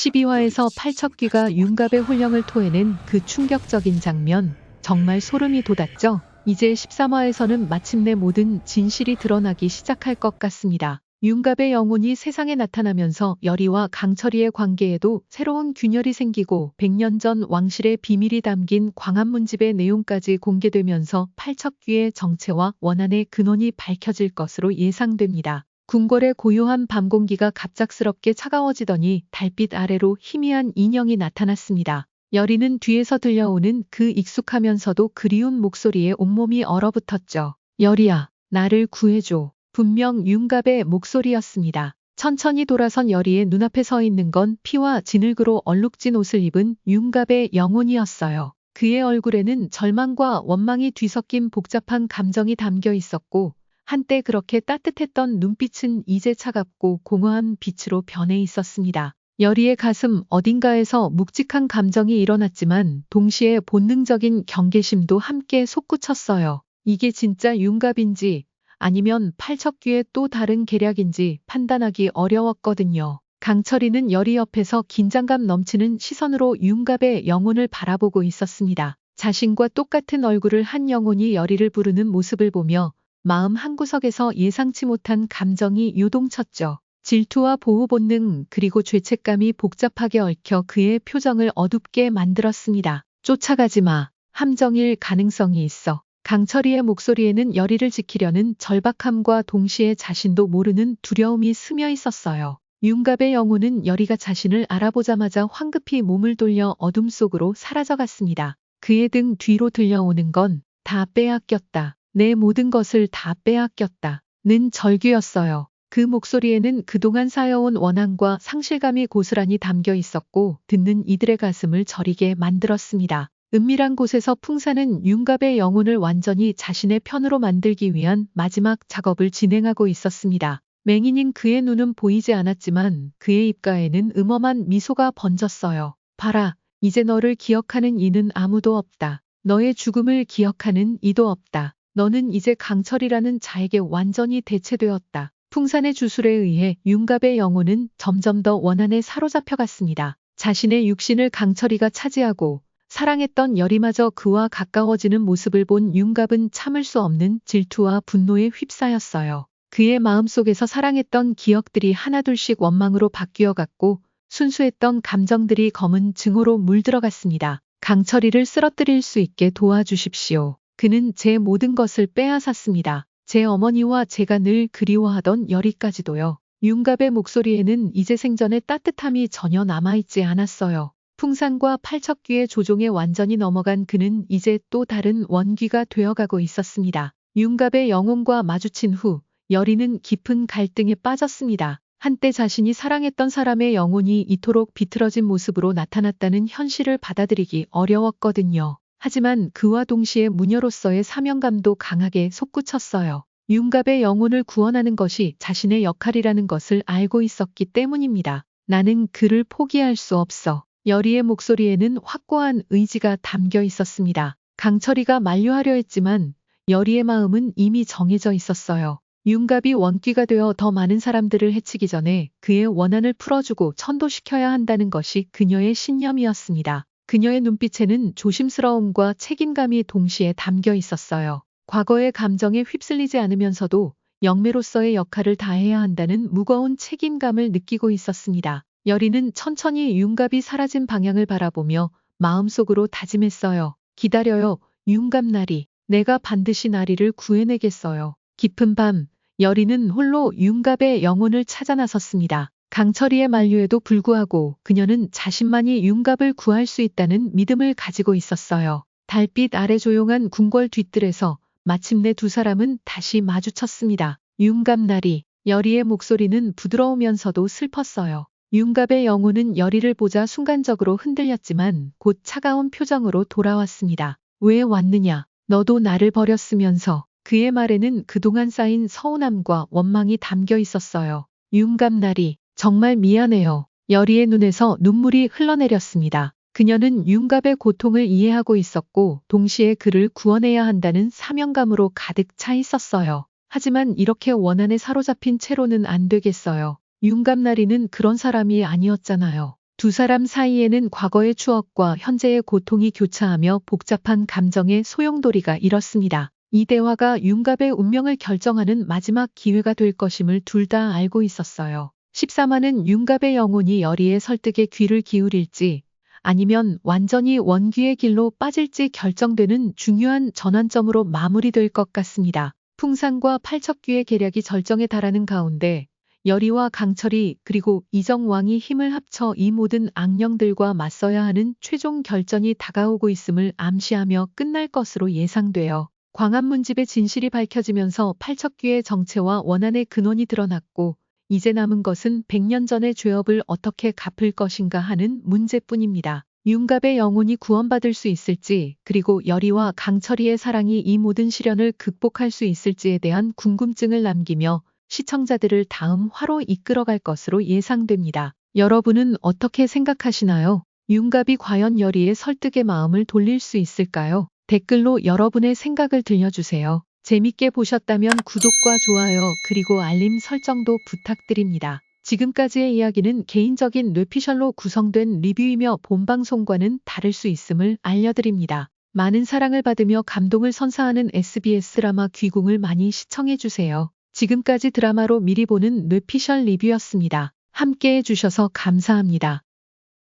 12화에서 팔척귀가 윤갑의 혼령을 토해낸 그 충격적인 장면, 정말 소름이 돋았죠? 이제 13화에서는 마침내 모든 진실이 드러나기 시작할 것 같습니다. 윤갑의 영혼이 세상에 나타나면서 여리와 강철이의 관계에도 새로운 균열이 생기고 100년 전 왕실의 비밀이 담긴 광안문집의 내용까지 공개되면서 팔척귀의 정체와 원한의 근원이 밝혀질 것으로 예상됩니다. 궁궐의 고요한 밤 공기가 갑작스럽게 차가워지더니 달빛 아래로 희미한 인형이 나타났습니다. 여리는 뒤에서 들려오는 그 익숙하면서도 그리운 목소리에 온몸이 얼어붙었죠. 여리야, 나를 구해줘. 분명 윤갑의 목소리였습니다. 천천히 돌아선 여리의 눈앞에 서 있는 건 피와 진흙으로 얼룩진 옷을 입은 윤갑의 영혼이었어요. 그의 얼굴에는 절망과 원망이 뒤섞인 복잡한 감정이 담겨 있었고 한때 그렇게 따뜻했던 눈빛은 이제 차갑고 공허한 빛으로 변해 있었습니다. 여리의 가슴 어딘가에서 묵직한 감정이 일어났지만 동시에 본능적인 경계심도 함께 솟구쳤어요. 이게 진짜 윤갑인지 아니면 팔척귀의 또 다른 계략인지 판단하기 어려웠거든요. 강철이는 여리 옆에서 긴장감 넘치는 시선으로 윤갑의 영혼을 바라보고 있었습니다. 자신과 똑같은 얼굴을 한 영혼이 여리를 부르는 모습을 보며 마음 한구석에서 예상치 못한 감정이 요동쳤죠. 질투와 보호 본능 그리고 죄책감이 복잡하게 얽혀 그의 표정을 어둡게 만들었습니다. 쫓아가지 마. 함정일 가능성이 있어. 강철이의 목소리에는 여리를 지키려는 절박함과 동시에 자신도 모르는 두려움이 스며 있었어요. 윤갑의 영혼은 여리가 자신을 알아보자마자 황급히 몸을 돌려 어둠 속으로 사라져갔습니다. 그의 등 뒤로 들려오는 건 다 빼앗겼다. 내 모든 것을 다 빼앗겼다. 는 절규였어요. 그 목소리에는 그동안 쌓여온 원한과 상실감이 고스란히 담겨 있었고 듣는 이들의 가슴을 저리게 만들었습니다. 은밀한 곳에서 풍사는 윤갑의 영혼을 완전히 자신의 편으로 만들기 위한 마지막 작업을 진행하고 있었습니다. 맹인인 그의 눈은 보이지 않았지만 그의 입가에는 음험한 미소가 번졌어요. 봐라, 이제 너를 기억하는 이는 아무도 없다. 너의 죽음을 기억하는 이도 없다. 너는 이제 강철이라는 자에게 완전히 대체되었다. 풍산의 주술에 의해 윤갑의 영혼은 점점 더 원한에 사로잡혀 갔습니다. 자신의 육신을 강철이가 차지하고 사랑했던 열이마저 그와 가까워지는 모습을 본 윤갑은 참을 수 없는 질투와 분노에 휩싸였어요. 그의 마음속에서 사랑했던 기억들이 하나둘씩 원망으로 바뀌어 갔고 순수했던 감정들이 검은 증오로 물들어갔습니다. 강철이를 쓰러뜨릴 수 있게 도와주십시오. 그는 제 모든 것을 빼앗았습니다. 제 어머니와 제가 늘 그리워하던 열이까지도요. 윤갑의 목소리에는 이제 생전의 따뜻함이 전혀 남아있지 않았어요. 풍산과 팔척귀의 조종에 완전히 넘어간 그는 이제 또 다른 원귀가 되어가고 있었습니다. 윤갑의 영혼과 마주친 후 여리는 깊은 갈등에 빠졌습니다. 한때 자신이 사랑했던 사람의 영혼이 이토록 비틀어진 모습으로 나타났다는 현실을 받아들이기 어려웠거든요. 하지만 그와 동시에 무녀로서의 사명감도 강하게 솟구쳤어요. 윤갑의 영혼을 구원하는 것이 자신의 역할이라는 것을 알고 있었기 때문입니다. 나는 그를 포기할 수 없어. 여리의 목소리에는 확고한 의지가 담겨 있었습니다. 강철이가 만류하려 했지만 여리의 마음은 이미 정해져 있었어요. 윤갑이 원귀가 되어 더 많은 사람들을 해치기 전에 그의 원한을 풀어주고 천도시켜야 한다는 것이 그녀의 신념이었습니다. 그녀의 눈빛에는 조심스러움과 책임감이 동시에 담겨 있었어요. 과거의 감정에 휩쓸리지 않으면서도 영매로서의 역할을 다해야 한다는 무거운 책임감을 느끼고 있었습니다. 여리는 천천히 윤갑이 사라진 방향을 바라보며 마음속으로 다짐했어요. 기다려요. 윤갑 나리. 내가 반드시 나리를 구해내겠어요. 깊은 밤, 여리는 홀로 윤갑의 영혼을 찾아 나섰습니다. 강철이의 만류에도 불구하고 그녀는 자신만이 윤갑을 구할 수 있다는 믿음을 가지고 있었어요. 달빛 아래 조용한 궁궐 뒤뜰에서 마침내 두 사람은 다시 마주쳤습니다. 윤갑 나리, 여리의 목소리는 부드러우면서도 슬펐어요. 윤갑의 영혼은 여리를 보자 순간적으로 흔들렸지만 곧 차가운 표정으로 돌아왔습니다. 왜 왔느냐? 너도 나를 버렸으면서 그의 말에는 그동안 쌓인 서운함과 원망이 담겨 있었어요. 윤갑 나리, 정말 미안해요. 여리의 눈에서 눈물이 흘러내렸습니다. 그녀는 윤갑의 고통을 이해하고 있었고 동시에 그를 구원해야 한다는 사명감으로 가득 차 있었어요. 하지만 이렇게 원한에 사로잡힌 채로는 안 되겠어요. 윤갑나리는 그런 사람이 아니었잖아요. 두 사람 사이에는 과거의 추억과 현재의 고통이 교차하며 복잡한 감정의 소용돌이가 일었습니다. 이 대화가 윤갑의 운명을 결정하는 마지막 기회가 될 것임을 둘 다 알고 있었어요. 13화는 윤갑의 영혼이 여리의 설득에 귀를 기울일지 아니면 완전히 원귀의 길로 빠질지 결정되는 중요한 전환점으로 마무리될 것 같습니다. 풍산과 팔척귀의 계략이 절정에 달하는 가운데 여리와 강철이 그리고 이정왕이 힘을 합쳐 이 모든 악령들과 맞서야 하는 최종 결전이 다가오고 있음을 암시하며 끝날 것으로 예상돼요. 광안문집의 진실이 밝혀지면서 팔척귀의 정체와 원한의 근원이 드러났고 이제 남은 것은 100년 전의 죄업을 어떻게 갚을 것인가 하는 문제뿐입니다. 윤갑의 영혼이 구원받을 수 있을지 그리고 여리와 강철이의 사랑이 이 모든 시련을 극복할 수 있을지에 대한 궁금증을 남기며 시청자들을 다음 화로 이끌어갈 것으로 예상됩니다. 여러분은 어떻게 생각하시나요? 윤갑이 과연 여리의 설득의 마음을 돌릴 수 있을까요? 댓글로 여러분의 생각을 들려주세요. 재밌게 보셨다면 구독과 좋아요 그리고 알림 설정도 부탁드립니다. 지금까지의 이야기는 개인적인 뇌피셜로 구성된 리뷰이며 본방송과는 다를 수 있음을 알려드립니다. 많은 사랑을 받으며 감동을 선사하는 SBS 드라마 귀궁을 많이 시청해주세요. 지금까지 드라마로 미리 보는 뇌피셜 리뷰였습니다. 함께 해주셔서 감사합니다.